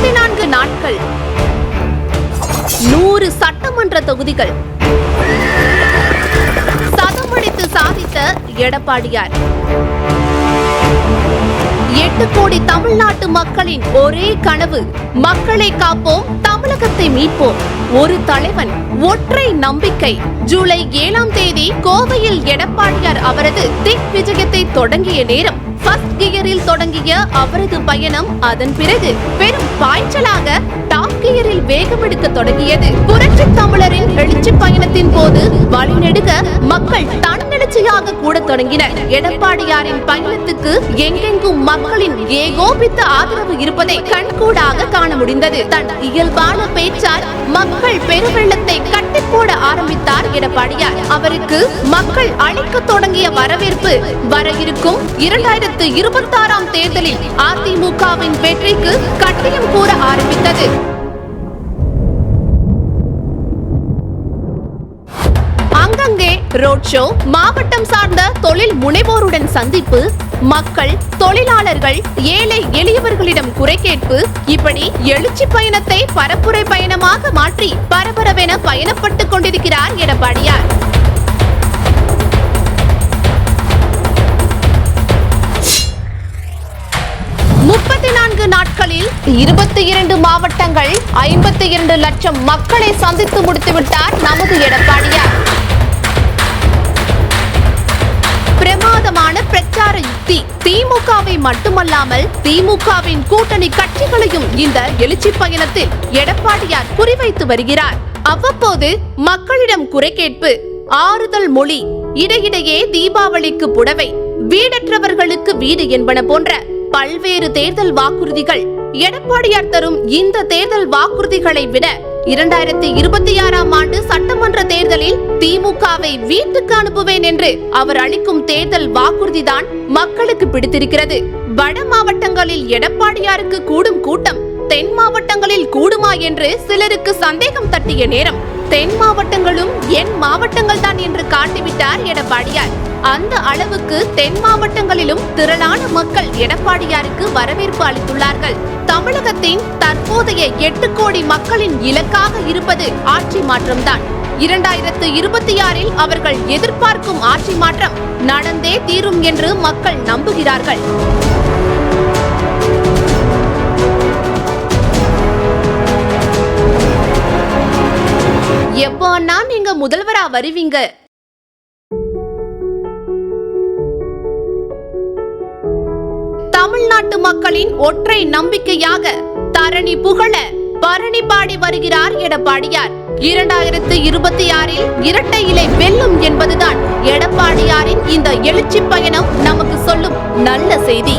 நாட்கள். நூறு சட்டமன்ற தொகுதிகள். சதமடித்து சாதித்த எடப்பாடியார். எட்டு கோடி தமிழ்நாட்டு மக்களின் ஒரே கனவு மக்களை காப்போம் தமிழகத்தை மீட்போம். ஒரு தலைவன் ஒற்றை நம்பிக்கை. ஜூலை ஏழாம் தேதி கோவையில் எடப்பாடியார் அவரது திக் விஜயத்தை தொடங்கிய நேரம். ஃபர்ஸ்ட் கியரில் தொடங்கிய அவரது பயணம் அதன் பிறகு பெரும் பாய்ச்சலாக டாப் வேகம் எடுக்க தொடங்கியது. புரட்சி தமிழரின் எழுச்சி பயணத்தின் போது வழிநெடுக மக்கள் தன்னெழுச்சியாக கூட தொடங்கினர். எடப்பாடியாரின் பயணத்துக்கு எங்கெங்கும் மக்களின் ஏகோபித்த ஆதரவு இருப்பதை கண்கூடாக காண முடிந்தது. தன் இயல்பான பேச்சால் மக்கள் பெருவெள்ளத்தை கட்டி போட ஆரம்பித்தார் எடப்பாடியார். அவருக்கு மக்கள் அளிக்க தொடங்கிய வரவேற்பு வர இருக்கும். இரண்டாயிரத்து இருபத்தி ஆறாம் தேர்தலில் அதிமுகவின் வெற்றிக்கு கட்டியம் கூற ஆரம்பித்தது. அங்கங்கே ரோட் ஷோ மாவட்டம் சார்ந்த தொழில் முனைவோருடன் சந்திப்பு மக்கள் தொழிலாளர்கள் ஏழை எளியவர்களிடம் குறை கேட்பு இப்படி எழுச்சி பயணத்தை பரப்புரை பயணமாக மாற்றி பரபரவென பயணப்பட்டுக் கொண்டிருக்கிறார் எடப்பாடியார். முப்பத்தி நான்கு நாட்களில் இருபத்தி இரண்டு மாவட்டங்கள் ஐம்பத்தி இரண்டு லட்சம் மக்களை சந்தித்து முடித்துவிட்டார் நமது எடப்பாடியார். பிரமாதமான பிரச்சார யுக்தி. திமுகவை மட்டுமல்லாமல் திமுகவின் கூட்டணி கட்சிகளையும் இந்த எழுச்சி பயணத்தில் எடப்பாடியார் குறிவைத்து வருகிறார். அவ்வப்போது மக்களிடம் குறை கேட்பு. ஆறுதல் மொழி. இடையிடையே தீபாவளிக்கு புடவை. வீடற்றவர்களுக்கு வீடு என்பன போன்ற பல்வேறு தேர்தல் வாக்குறுதிகள் எடப்பாடியார் தரும் இந்த தேர்தல் வாக்குறுதிகளை விட இரண்டாயிரத்தி இருபத்தி ஆறாம் ஆண்டு சட்டமன்ற தேர்தலில் திமுகவை வீட்டுக்கு அனுப்புவேன் என்று அவர் அளிக்கும் தேர்தல் வாக்குறுதிதான் மக்களுக்கு பிடித்திருக்கிறது. வட மாவட்டங்களில் எடப்பாடியாருக்கு கூடும் கூட்டம் தென் மாவட்டங்களில் கூடுமா என்று சிலருக்கு சந்தேகம் தட்டிய நேரம் தென் மாவட்டங்களும் என் மாவட்டங்கள் தான் என்று காட்டிவிட்டார் எடப்பாடியார். அந்த அளவுக்கு தென் மாவட்டங்களிலும் திரளான மக்கள் எடப்பாடியாருக்கு வரவேற்பு அளித்துள்ளார்கள். தமிழகத்தின் தற்போதைய எட்டு கோடி மக்களின் இலக்காக இருப்பது ஆட்சி மாற்றம்தான். இரண்டாயிரத்து இருபத்தி ஆறில் அவர்கள் எதிர்பார்க்கும் ஆட்சி மாற்றம் நடந்தே தீரும் என்று மக்கள் நம்புகிறார்கள். எப்போ அண்ணா நீங்க முதல்வரா வருவீங்க? தமிழ்நாட்டு மக்களின் ஒற்றை நம்பிக்கையாக தரணி புகழ பரணி பாடி வருகிறார் எடப்பாடியார். இரண்டாயிரத்து இருபத்தி ஆறில் இரட்டை இலை வெல்லும் என்பதுதான் எடப்பாடியாரின் இந்த எழுச்சி பயணம் நமக்கு சொல்லும் நல்ல செய்தி.